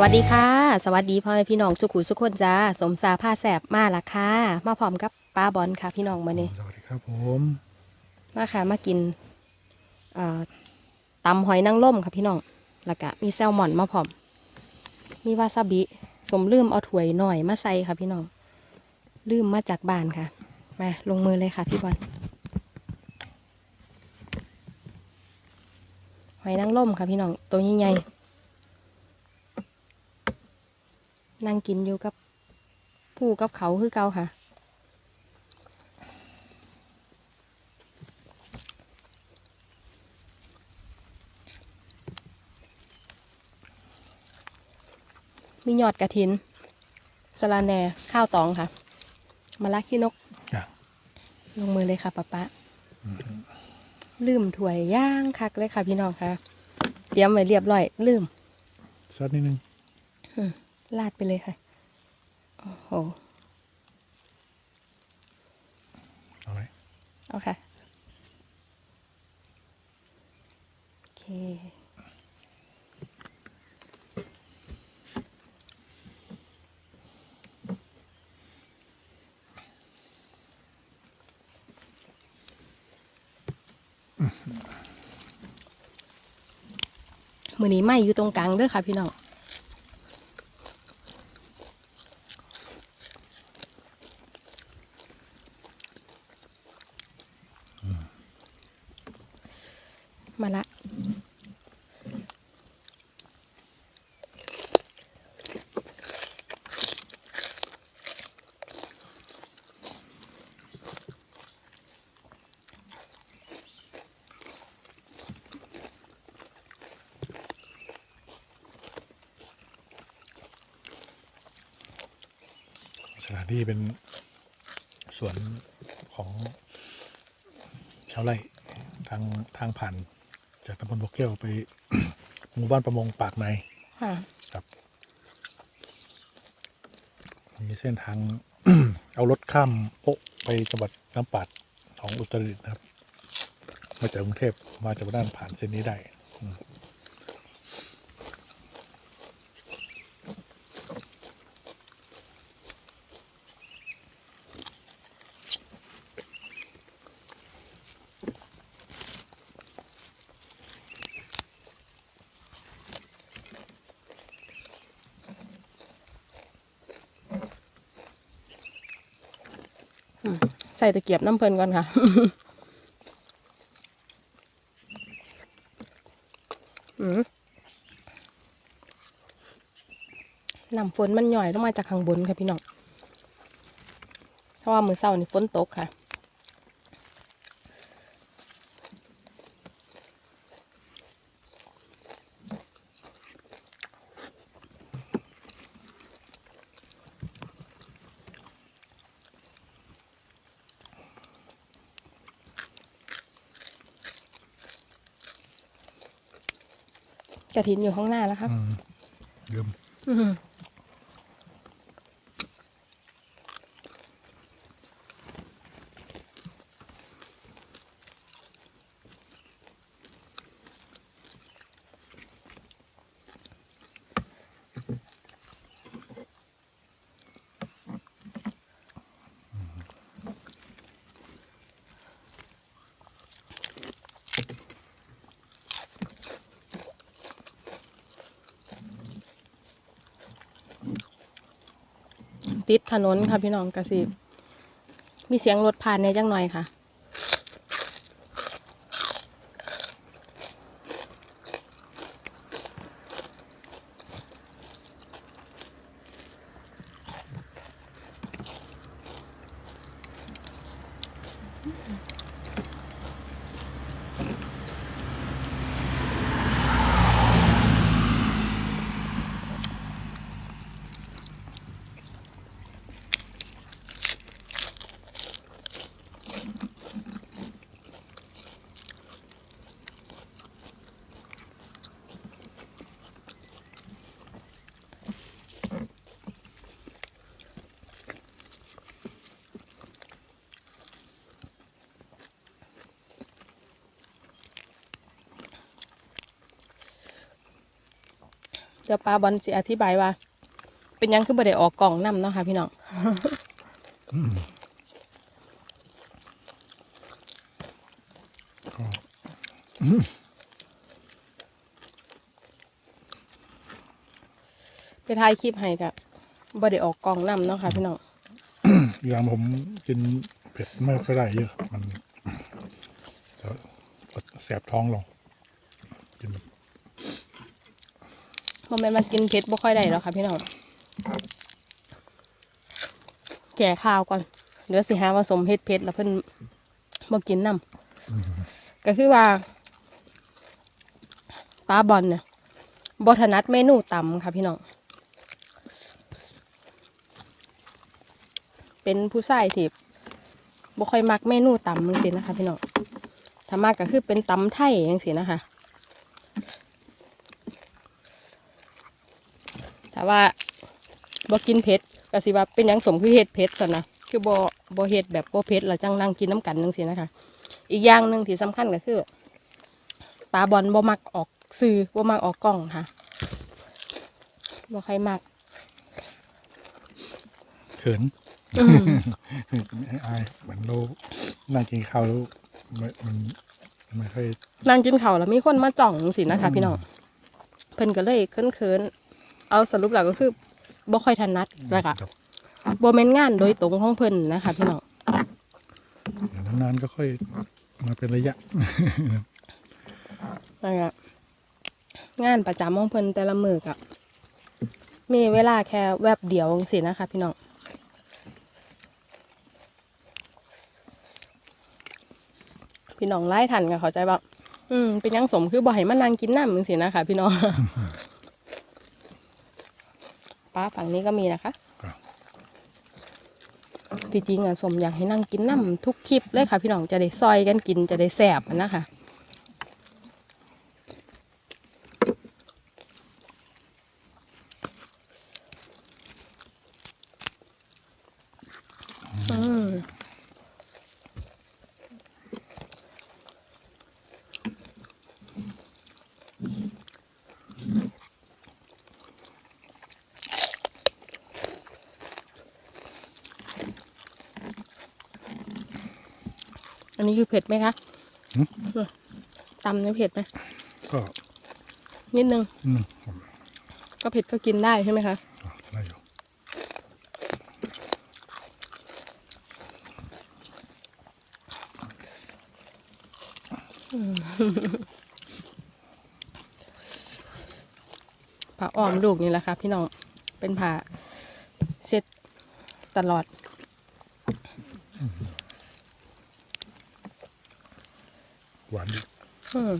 วัสดีค่ะ สวัสดีพ่อแม่พี่น้องสุขุสุขคนจ้าสมสาผ้าแสบมาละค่ะมาพร้อมกับป้าบอลค่ะ พี่น้องมาเนี่สวัสดีครับผมมาค่ะมากินเอ่อตำหอยนางรมค่ะพี่น้องแล้วก็มีแซลมอนมาพร้อม มีวาซาบิสมลืมเอาถ้วยหน่อยมาใส่ค่ะพี่น้องลืมมาจากบ้านค่ะมาลงมือเลยค่ะ พี่บอลหอยนางรมค่ะพี่น้องตัวใหญ่ๆ นั่งกินอยู่กับผู้กับเขาคือเก่าค่ะ มียอดกระถินสะระแหน่ข้าวตองค่ะมะละขี้นกจ้ะลงมือเลยค่ะป๊าป๊าลืมถ้วยย่างคักเลยค่ะพี่น้องค่ะ เตรียมไว้เรียบร้อย ลืมซอสนิดนึง ลาดไปเลยค่ะ โอ้โห เอาไหมเอาค่ะ โอเค มือนี้ไหมอยู่ตรงกลางเด้อค่ะพี่น้อง มาละ สถานที่เป็นสวนของชาวไร่ทางทางผ่าน จากตำบลบกแก้วไป หมู่บ้านประมงปากในค่ะครับมีเส้นทาง เอารถข้ามโป๊ะไปจังหวัดน้ำปาดของอุตรดิตถ์นะครับ มาจากกรุงเทพมาจากด้านผ่านเส้นนี้ได้ ใส่ตะเกียบน้ำเพลินก่อนค่ะน้ำฝนมันหย่อยลงมาจากข้างบนค่ะพี่น้องเพราะว่ามือเศร้านี่ฝนตกค่ะ กระถินอยู่ข้างหน้าแล้วครับอืมลืม ติดถนนค่ะพี่น้องกระสิมีเสียงรถผ่านในจังหน่อยค่ะ ดี๋ยวป้าบอลสิอธิบายว่า เป็นยังคือบ่ได้ออกกล่องนํเนาะค่ะพี่น้องไปถ่ายคลิปให้กับบ่ได้ออกกล่องนํเนาะค่ะพี่น้องอย่างผมกินเผ็ดไม่ค่อยได้เยอะ มันจะแสบท้องลงกินแบบ บ่แม่นมากินเผ็ดบ่ค่อยได้แล้วค่ะพี่น้องแก่ข้าวก่อนเดี๋ยวสิหาว่าสมเฮ็ดเผ็ดแล้วเพิ่นบ่กินนํก็คือว่าป้าบอลเนี่ยบ่ถนัดเมนูตำค่ะพี่น้อง เป็นผู้ชายที่บ่ค่อยมักเมนูตำจังซี่นะคะพี่น้องถ้ามากก็คือเป็นตำไทยจังซี่นะคะ ถ้าว่าบ่กินเผ็ดก็สิว่าเป็นหยังสมคือเฮ็ดเผ็ดซะนะคือบ่บ่เฮ็ดแบบบ่เผ็ดแล้วจังนั่งกินน้ำกันจังซี่นะคะ อีกอย่างหนึ่งที่สำคัญก็คือปลาบอลบ่มักออกสื่อบ่มักออกกล้องค่ะบ่ใครมักเขินอืมไม่อายเหมือนเรานั่งกินข้าวแล้วไม่มันไม่ค่อยนั่งกินข้าวแล้วมีคนมาจ่องจังซี่นะคะ พี่น้องเพิ่นก็เลยเขินๆ เอาสรุปแล้วก็คือบ่ค่อยถนัดแล้วก็ครับบ่แม่นงานโดยตรงของเพิ่นนะคะพี่น้องอย่างนานๆก็ค่อยมาเป็นระยะนะคะงานประจำของเพิ่นแต่ละมือกับมีเวลาแค่แวบเดียวจังสินะคะ พี่น้องพี่น้องไล่ทันกันเข้าใจบ่อืมเป็นหยังสมคือบ่ให้มานั่งกินน้ำจังสินะคะ พี่น้อง ป้าฝั่งนี้ก็มีนะคะครับจริงๆอะสมอยากให้นั่งกินน้ำทุกคลิปเลยค่ะ พี่น้องจะได้ซอยกันกินจะได้แสบอะนะคะ อืม อันนี้คือเผ็ดไหมคะหืม ตำเนี่ยเผ็ดไหมก็นิดนึง อืมผมก็เผ็ดก็กินได้ใช่ไหมคะ ได้อยู่ผ่าอ้อมลูกนี่แหละค่ะพี่น้อง เป็นผ่าเช็ดตลอด หวานดีอืม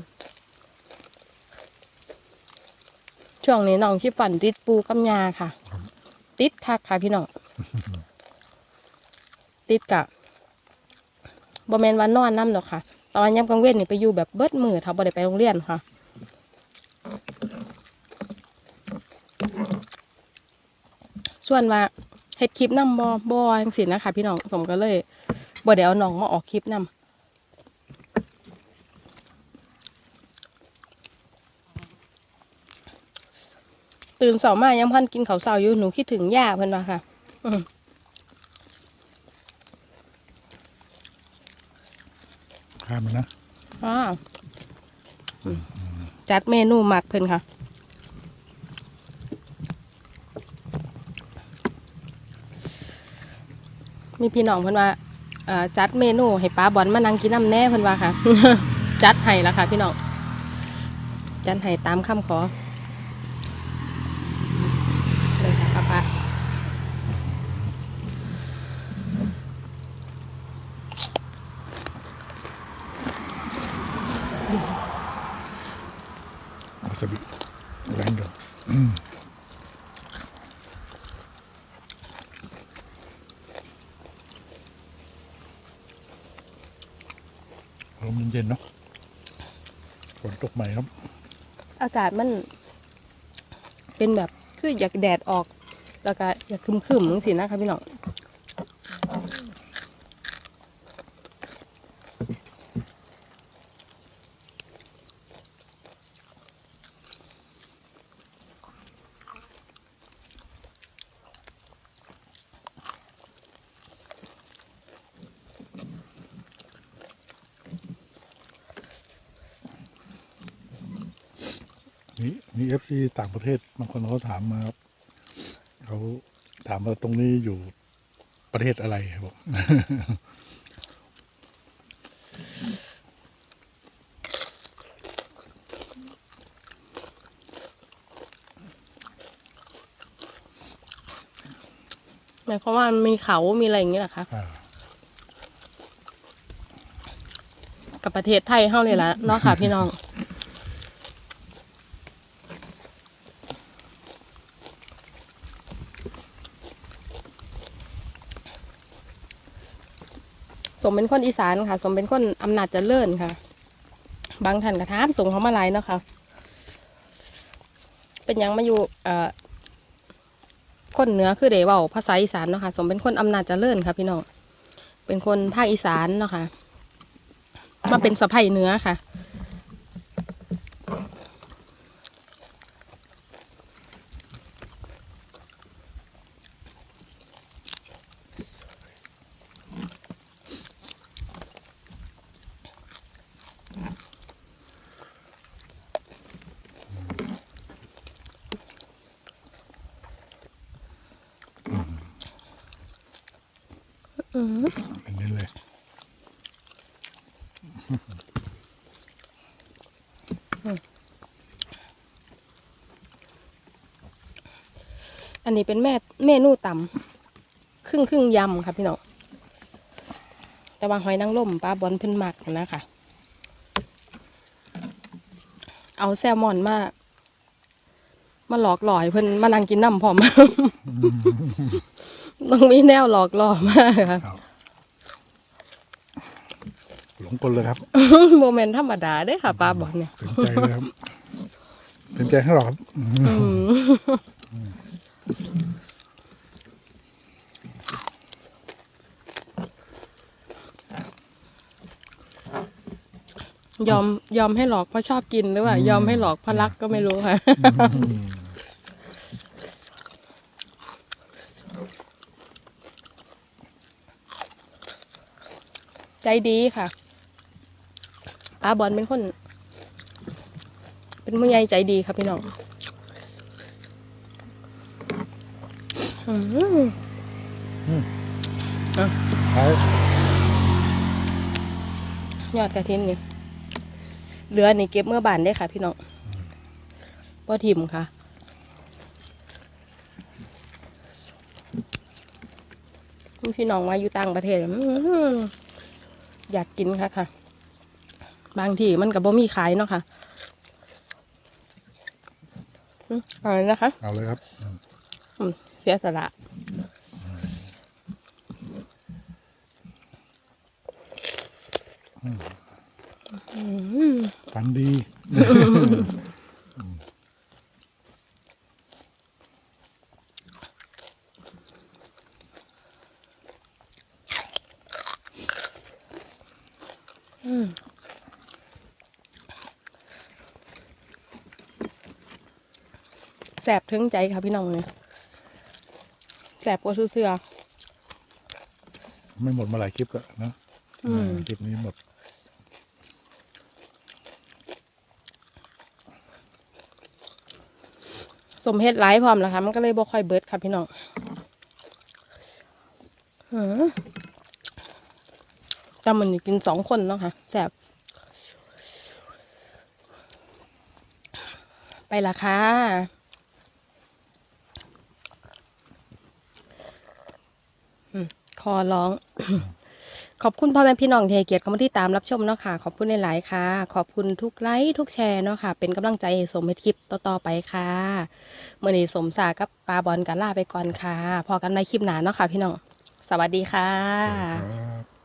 ช่วงนี้น้องชิฝันติดปูกำยาค่ะ ติดคักค่ะพี่น้อง ติดกะบอแมนวันนอนน้ำหรอกค่ะ ตอนย้ำกลางเว้นนี่ไปอยู่แบบเบิดมือถ้าบ่ได้ไปโรงเรียนค่ะ ส่วนว่าเฮ็ดคลิปนำบอบอจังสินะคะพี่น้องผมก็เลยบ่ได้เอาน้องมาออกคลิปนำ ตื่นเสามายังพันกินข้าวเสาอยู่หนูคิดถึงย่าเพิ่นว่าค่ะอืมข้ามมันนะอ่าอืมจัดเมนูหมักเพิ่นค่ะมีพี่น้องเพิ่นว่าเอ่อจัดเมนูให้ป้าบอลมานั่งกินน้ำแน่เพิ่นว่าค่ะ จัดให้แล้วค่ะ พี่น้องจัดให้ตามคำขอเลยค่ะป้าป้า วาซาบิแรงเดียวอืม ลมเย็นๆเนาะฝนตกใหม่ครับ อากาศมัน เป็นแบบคืออยากแดดออก แล้วก็อยากคึมๆจังสินะคะพี่น้อง มีมีเอฟซีต่างประเทศบางคนเขาถามมาครับเขาถามว่าตรงนี้อยู่ประเทศอะไรครับผมหมายความว่ามันมีเขามีอะไรอย่างเงี้ยเหรอคะอ่ากับประเทศไทยเฮาเลยละเนาะค่ะพี่น้อง มเป็นคนอีสานค่ะ สมเป็นคนอำนาจเจริญค่ะ บางท่านกระทามส่งเขามาหลายเนาะค่ะ เป็นยังมาอยู่เอ่อคนเหนือคือเดเว้าภาษาอีสานเนาะค่ะ สมเป็นคนอำนาจเจริญค่ะ พี่น้อง เป็นคนภาคอีสานเนาะค่ะ มาเป็นสะใภ้เนื้อค่ะ อืม เป็นนี้เลย อันนี้เป็นแม่เมนูต่ำครึ่งครึ่งยำค่ะพี่น้องแต่ว่าหอยนางรมปลาบอลเพิ่นมักนะคะ เอาแซลมอนมามาหลอกหลอยเพิ่นมานั่งกินน้ำพร้อมต้องมีแนวหลอกหล่อมากค่ะครับ หลงกลเลยครับโมเมนต์ธรรมดาเด้อค่ะปลาบอลเนี่ยถึงใจเลยครับถึงใจให้เราครับอืมยอมยอมให้หลอกเพราะชอบกินหรือว่ายอมให้หลอกเพราะรักก็ไม่รู้ค่ะใจดีค่ะ ปลาบอลเป็นคน เป็นผู้ใหญ่ใจดีครับพี่น้องอืมเอายอดกระเทียนนี่เหลือนี่เก็บเมื่อบานได้ค่ะ พี่น้องพ่ทิมค่ะ พี่น้องมาอยู่ต่างประเทศอื้อหืออยากกินค่ะค่ะ บางทีมันกับบ่มีขายเนาะค่ะอืมเอะไรนะคะ เอาเลยครับอืมเสียสละอืมฟันดี แสบถึงใจค่ะพี่น้องเนี่ยแสบกว่าเสื้อไม่หมดมาหลายคลิปแล้วนะอืมคลิปนี้หมด สมเฮ็ดหลายพร้อมแล้วค่ะ มันก็เลยบ่ค่อยเบิดค่ะพี่น้องอืมแต่มันนี่กินสองคนเนาะค่ะแสบไปละค่ะอืม ขอร้อง ขอบคุณพ่อแม่พี่น้องเทเกียรติเข้ามาที่ตามรับชมเนาะค่ะ ขอบคุณหลายๆค่ะ ขอบคุณทุกไลค์ทุกแชร์เนาะค่ะ เป็นกำลังใจให้สมให้คลิปต่อๆไปค่ะเมื่อนี้สมสากับปลาบอลกันล่าไปก่อนค่ะ พอกันในคลิปหนาเนาะค่ะ พี่น้อง สวัสดีค่ะ ครับ